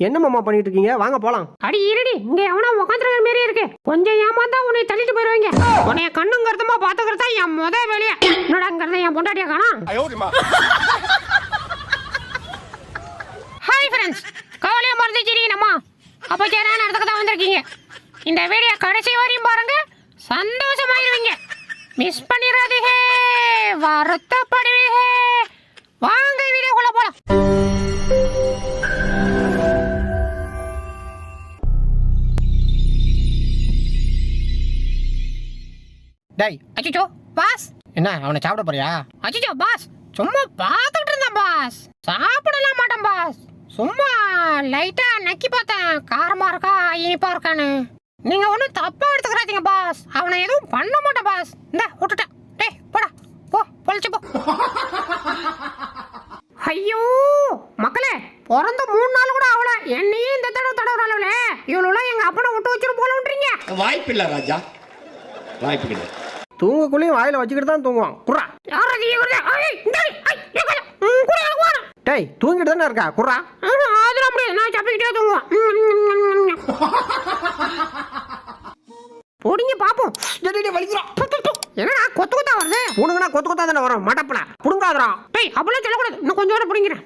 என்ன மாமா பண்ணிட்டு இருக்கீங்க வாங்க போலாம். அடி இருடி. இங்க எவனோ உட்காந்துருக்க மாரி இருக்கு. கொஞ்சம் ஏமாந்தா உன்னை தள்ளிட்டு போயிருவீங்க. உன்னைய கண்ணும் கருத்துமா பாத்துக்கிறதா என் முத வேலையா. என்னடாங்கிறத என் பொண்டாட்டியா காணும்? ஹாய் ஃப்ரெண்ட்ஸ் கவலையை மறந்து சிரிக்கணுமா அப்போ சேரான இடத்துக்கு தான் வந்திருக்கீங்க. இந்த வீடியோ கடைசி வரையும் பாருங்க. சந்தோஷமாயிருவீங்க. மிஸ் பண்ணிடாதீங்க. வருத்தப்படுவீங்க. வாங்க வீடியோக்குள்ள போலாம். டேய் அச்சோ பாஸ். என்ன அவனை சாப்பிட போறியா? அச்சோ பாஸ். சும்மா பார்த்துட்டு இருந்தேன் பாஸ். சாப்பிடலாம் மாட்டேன் பாஸ். சும்மா லைட்டா நக்கி பார்த்தேன். காரமா இருக்கா இனிப்பா இருக்கான்னு. நீங்க ஒன்றும் தப்பா எடுத்துக்கிறாதீங்க பாஸ். அவனை எதுவும் பண்ண மாட்டேன் பாஸ். இந்த விட்டுட்டேன். டேய் போடா. போ பொழிச்சு போ. ஐயோ மக்களே பிறந்த மூணு நாள் கூட ஆகல. என்னையே இந்த தடவை தடவுறாளே இவளும் எங்க அப்பனை விட்டு வச்சிரு போல விட்டுறீங்க. வாய்ப்பில்லை ராஜா. வாய்ப்பு கிடையாது. தூங்கக்குள்ளேயும் வாயில வச்சுக்கிட்டு தான் தூங்குவான். குர்ரா டேய் தூங்கிட்டு தானே இருக்கா? குர்ரா அதெல்லாம் முடியாது. நான் சப்பிக்கிட்டே தூங்குவேன். போடுங்க பாப்போம். வலிக்கிறான் என்னடா கொத்து கொத்தா வருது? உனக்குனா கொத்து கொத்தா தானே வரும்? மடப்படா புடுங்காதரா டேய் அப்படிலாம் சொல்லக்கூடாது. இன்னும் கொஞ்சம் நேரம் புடுங்கிறேன்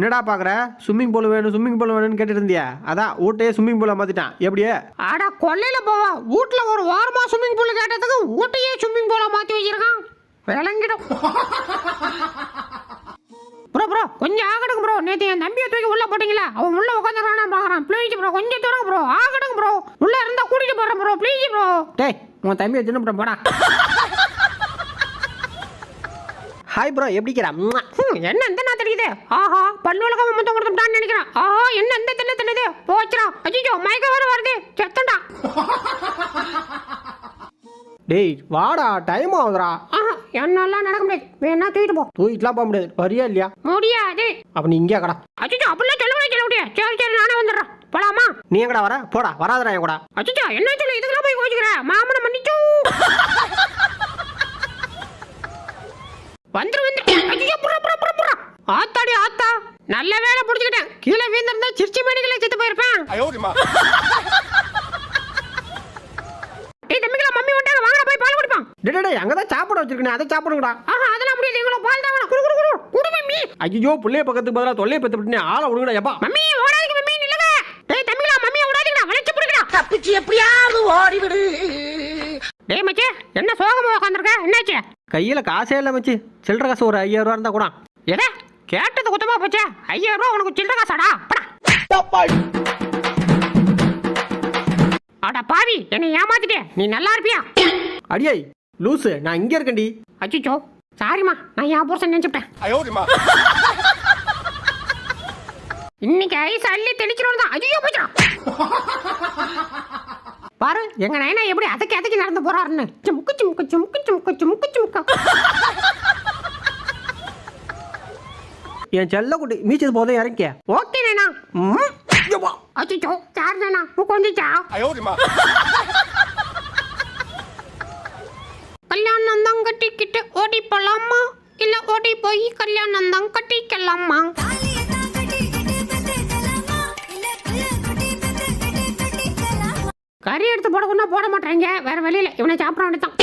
என்னடா பாக்குற? ஸ்விம்மிங் பூல் வேணும் ஸ்விம்மிங் பூல் வேணும்னு கேட்டுட்டு இருந்தியா அதான் ஊட்டையே ஸ்விம்மிங் பூலா மாத்திட்டான். எப்படியே? ஆடா கொல்லையில போவா. வீட்ல ஒரு வாரமா ஸ்விம்மிங் பூல் கேட்டதுக்கு ஊட்டையே ஸ்விம்மிங் பூலா மாத்தி வச்சிருக்கான். விளங்கிடும். ப்ரோ ப்ரோ கொஞ்சம் ஆகடுங்க ப்ரோ. நேற்று என் தம்பியை தூக்கி உள்ள போட்டீங்களா? அவன் உள்ள உட்காந்துறானா பாக்குறான். ப்ளீஸ் ப்ரோ கொஞ்சம் தூரம் ப்ரோ. ஆகடுங்க ப்ரோ. உள்ள இருந்தா கூட்டிட்டு போறேன் ப்ரோ. Please bro. டேய் உன் தம்பியை சின்ன ப்ரோ போடா. ஹாய் ப்ரோ எப்படிக்கிறா என்ன இந்த நான் தெரியுது? ஆஹா பல்லு உலகம் மொத்தம் கொடுத்துட்டான்னு நினைக்கிறேன். ஆஹா என்ன இந்த தின்னு தின்னுது போச்சுடா. அஜிஜோ மயக்க வேற வருது. செத்தண்டா டேய் வாடா டைம் ஆகுதுடா. என்னெல்லாம் நடக்க முடியாது. வேணா தூக்கிட்டு போ. தூக்கிட்டுலாம் போக முடியாது. வரியா இல்லையா? முடியாது. அப்ப நீ இங்கே கடா. அஜிஜோ அப்படிலாம் சொல்ல முடியாது சொல்ல முடியாது. சரி சரி நானே வந்துடுறேன். போலாமா? நீ எங்கடா வர? போடா வராதடா என் கூட. அஜிஜோ என்ன சொல்லு இதுக்கெல்லாம் போய் கோச்சுக்கிற? மாமனை மன்னிச்சு. வந்துரு வந்துரு. ஆத்தாடி ஆத்தா. நல்ல வேலை புடிச்சுக்கிட்டேன். கீழே வீந்திருந்தா சிரிச்சு மேடிக்கல செத்து போயிருப்பேன். ஏய் தம்பிகளா மம்மி வந்துட்டாங்க. வாங்கடா போய் பால் குடிப்பான் டேடே அங்க சாப்பாடு வச்சிருக்கேன் அதை சாப்பிடுங்கடா. ஆஹா அதெல்லாம் முடியல எங்களோ பால் தான் வேணும். குடு குடு மம்மி. ஐயோ புள்ளைய பக்கத்துக்கு பதிலா தொல்லைய பத்தி விட்டு ஆள விடுங்கடா எப்பா. மம்மி ஓடாதீங்க மம்மி நில்லுங்க. டேய் தம்பிகளா மம்மி ஓடாதீங்கடா. வளைச்சு புடுங்கடா. எப்படியாவது ஓடி விடு டேய் என்ன சோகமா உட்கார்ந்திருக்க என்னாச்சு? கையில் காசே இல்லை மச்சி. சில்லற காசு ஒரு ஐயாயிரரூவா இருந்தால் கூட. ஏடா கேட்டது குத்தமா போச்சே. ஐயாயிரரூவா உனக்கு சில்லற காசாடா? அடா பாவி என்னை ஏமாத்திட்டே. நீ நல்லா இருப்பியா? அடியை லூசு நான் இங்கே இருக்கேன்டி. அச்சிச்சோ. சாரிம்மா நான் என் புருஷன் நினச்சிட்டேன் இன்னைக்கு ஐஸ் அள்ளி தெளிச்சிடணும் தான் ஐயோ போச்சான் பாரு எங்க நயனா எப்படி அதைக்கு அதைக்கு நடந்து போறாருன்னு. சுமுக்கு சுமுக்கு சுமுக்கு சுமுக்கு சுமுக்கு சுமுக்கு. என் செல்ல குட்டி மீச்சது போதும் இறங்கிக்க. ஓகே நயனா. அச்சோ சார் நயனா உட்காந்துச்சா கல்யாணம் தான் கட்டிக்கிட்டு ஓடி போலாமா? இல்ல ஓடி போய் கல்யாணம் தான் கட்டிக்கலாமா? கறி எடுத்து போடக்குன்னா போட மாட்டேங்க வேற வழியில இவனை சாப்பிட வேண்டியதான்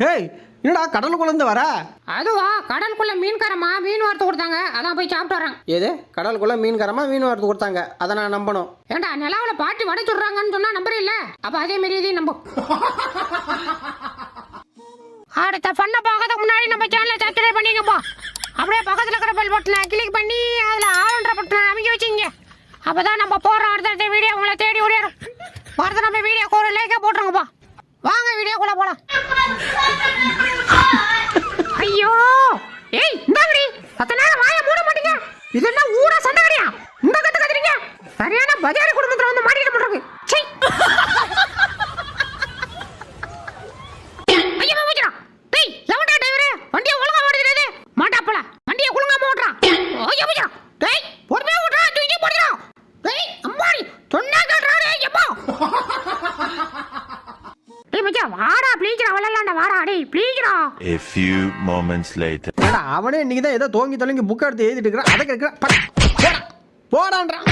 டேய் என்னடா கடலுக்குள்ள இருந்து வர? அதுவா கடலுக்குள்ள மீன்காரமா மீன் வறுத்து கொடுத்தாங்க. அதான் போய் சாப்பிட்டு வரேன் எது? கடலுக்குள்ள மீன்காரமா மீன் வறுத்து கொடுத்தாங்க. அதை நான் நம்பணும். ஏண்டா நிலாவில் பாட்டி வடை சுடுறாங்கன்னு சொன்னா நம்பர் இல்ல அப்ப அதே மாரி இதையும் நம்ப. அடுத்த பண்ண பார்க்கறதுக்கு முன்னாடி நம்ம சேனலை சப்ஸ்கிரைப் பண்ணிக்கப்பா அப்படியே பக்கத்துல இருக்கிற பெல் பட்டனை கிளிக் பண்ணி அப்பதான் நம்ம போற அடுத்தடுத்த வீடியோ உங்களை தேடி ஓடிடும் மறந்து நம்ம வீடியோக்கு ஒரு லைக்கா போட்டுருங்கப்பா. வாங்க வீடியோக்குள்ள போலாம். ஐயோ! ஏய் இந்தாங்கடி. பத்து நேரம் வாய மூட மாட்டீங்க. இது என்ன ஊரா சண்டை கடையா? இந்த கத்து கத்துறீங்க? சரியான பஜாரி குடும்பத்துல வந்து மாட்டிட்டு போட்டுருக்கு சீ ஐயா மாமச்சா டேய் எவன்டா டிரைவரே வண்டியை ஒழுங்கா ஓடுறது மாட்டாப்பல வண்டியை ஒழுங்கா ஓட்டுறா ஐயா மாமச்சா டேய் பொறுமையா ஓட்டுறா தூக்கி போடுறா டேய் அம்மாடி சொன்னா கேட்றா டேய் எப்பா டேய் மச்சான் வா வாடா ப்ளீஸ்ரா விளையாடா வாடா டேய் ப்ளீஸ்ரா A few moments later. ஏடா அவனே இன்னைக்கு தான் ஏதோ தோங்கி தொலைங்கி புக் எடுத்து எழுதிட்டு இருக்கிறான். அதை கேட்கிறான் போடா போடான்றான்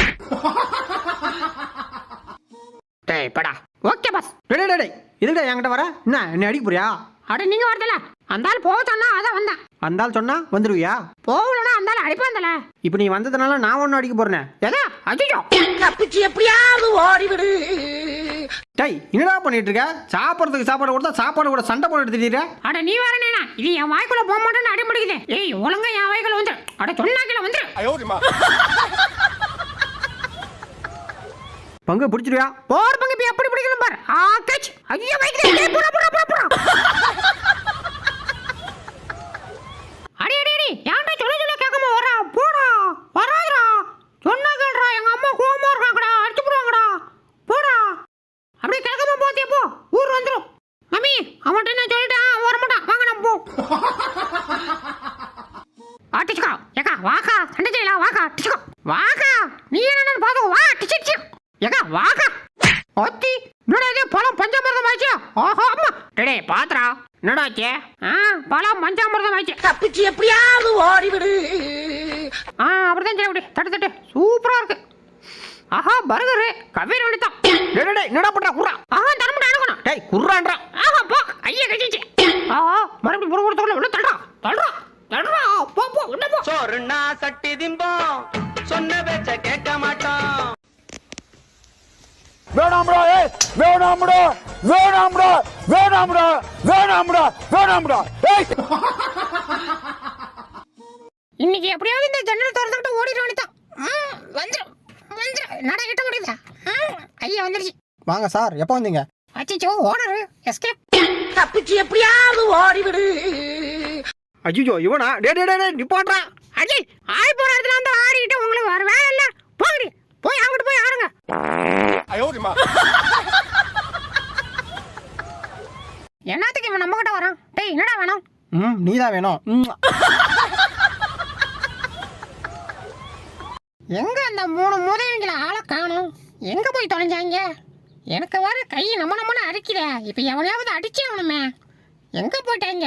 டேய் படா. ஓகே பாஸ் டேய் டேய், டேய் இதுக்கிட்ட என்கிட்ட வர? என்ன என்ன அடிக்க போறியா? அட நீங்க வரதல அந்தால் போக சொன்னா அதான் வந்தான். அந்தால் சொன்னா வந்துருவியா? போகலன்னா அந்தால் அடிப்பாந்தல இப்போ நீ வந்ததுனால நான் ஒன்னும் அடிக்க போறேன். ஏதா அடிச்சோ தப்பிச்சு எப்படியாவது ஓடிவிடு. டேய் என்னடா பண்ணிட்டு இருக்க சாப்பிடுறதுக்கு சாப்பாடு கொடுத்தா சாப்பாடு கூட சண்டை போட்டு எடுத்துட்டீங்க அட நீ வேற நேனா இது என் வாய்க்குள்ள போக மாட்டேன்னு அடி முடிக்குது ஏய் ஒழுங்கா என் வாய்க்குள்ள வந்துரு. அட சொன்னாக்கில வந்துரு. பங்கு பிடிச்சிருவியா? போர் பங்கு எப்படி பிடிக்கணும் பார். ஆ கட்ச் ஐயோ வைக்கிறேன் போடா போடா போடா போடா. ஆட்டிச்சுக்கோ ஏக்கா வாக்கா சண்டை செய்யலாம் வாக்கா டிச்சுக்கோ. வாக்கா நீ என்னன்னு பாத்து வா டிச்சு டிச்சு. ஏக்கா வாக்கா. ஒத்தி என்னடா பழம் பஞ்சாமிர்தம் ஆச்சு ஓஹோ அம்மா. டேடே பாத்துறா. என்னடா ஆச்சு? ஆ பழம் பஞ்சாமிர்தம் ஆச்சு தப்பிச்சு எப்படியாவது ஓடிவிடு. ஆ அப்படிதான் சரி அப்படி. தட்டு தட்டு. சூப்பரா இருக்கு. ஆஹா பர்கரு. கவிர டேய், டேய் என்னடா பண்ற? குர்ரா ஆஹா தரமுடா அனுக்கணும் டேய் குர்ரான்றான் ஆஹா போ. ஐயா கழிச்சு ஆஹா மறுபடியும் புற கொடுத்தோம்ல உள்ள தள்ளுறா. தள்ளுறா. தள்ளுறா போ போ உள்ள போ. சோறுனா சட்டி திம்போம். சொன்ன பேச்ச கேட்க மாட்டோம். வேணாம்டா ஏய் வேணாம்டா வேணாம்டா வேணாம்டா வேணாம்டா வேணாம்டா ஏய். இன்னைக்கு எப்படியாவது இந்த ஜன்னல் திறந்துக்கிட்டு ஓடிட வேண்டியதான் ம், வந்துரும் வந்துரும். நட கிட்ட முடியுதா ஐயா வந்துருச்சு. வாங்க சார் எப்போ வந்தீங்க? அச்சிச்சோ ஓனர் எஸ்கேப் தப்பிச்சு எப்படியாவது ஓடிவிடு. ஐயோ இவனா? டே டே டே நிப்பாட்றா அஜய் ஆய் போற இடத்துல வந்து ஆடிட்டு உங்களுக்கு வர வேலை இல்ல. போங்கடி. போய் அங்கிட்டு போய் ஆடுங்க. என்னத்துக்கு இவன் நம்ம கிட்ட வரான்? டேய் என்னடா வேணும்? ம் நீதான் வேணும். எங்க அந்த மூணு மூதவிங்களை ஆளை காணும்? எங்க போய் தொலைஞ்சாங்க? எனக்கு வர கை நம்ம நம்மன்னு அரிக்கிறேன் இப்போ எவனையாவது அடிச்சே அவனுமே எங்க போயிட்டாங்க?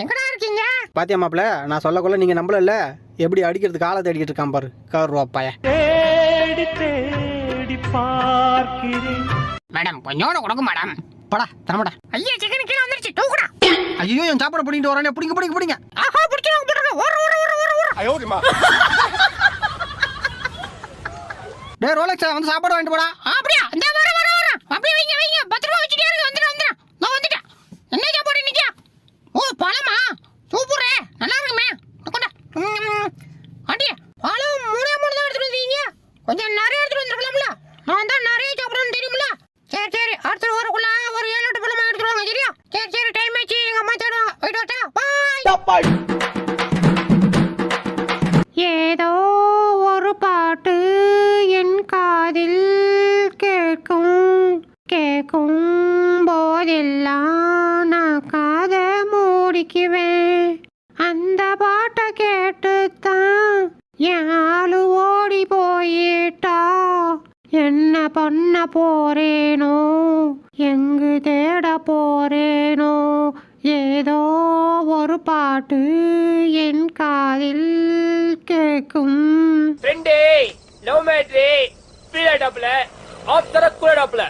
எங்கடா இருக்கீங்க? பாத்தியா மாப்பிள நான் சொல்லக்குள்ள நீங்க நம்பல இல்ல எப்படி அடிக்கிறது காலை தேடிக்கிட்டு இருக்கான் பாரு. கருவாப்பாய மேடம் கொஞ்சோட கொடுங்க மேடம். படா தரமாடா ஐயா சிக்கன் கீழே வந்துருச்சு. தூக்குடா. ஐயோ என் சாப்பாடு பிடிங்கிட்டு வரானே. பிடிங்க பிடிங்க பிடிங்க. ஆஹா பிடிக்கிறாங்க பிடிங்க ஒரு ஒரு ஒரு ஒரு ஒரு ஐயோ டே ரோலக்ஸ் வந்து சாப்பாடு வாங்கிட்டு போடா. போறேனோ? எங்கு தேட போறேனோ? ஏதோ ஒரு பாட்டு என் காதில் கேட்கும் ஃப்ரெண்டே லவ் மேட்ரி ஃபீல் ஆயிட்டாப்ல ஆஃப் தர கூடாப்ல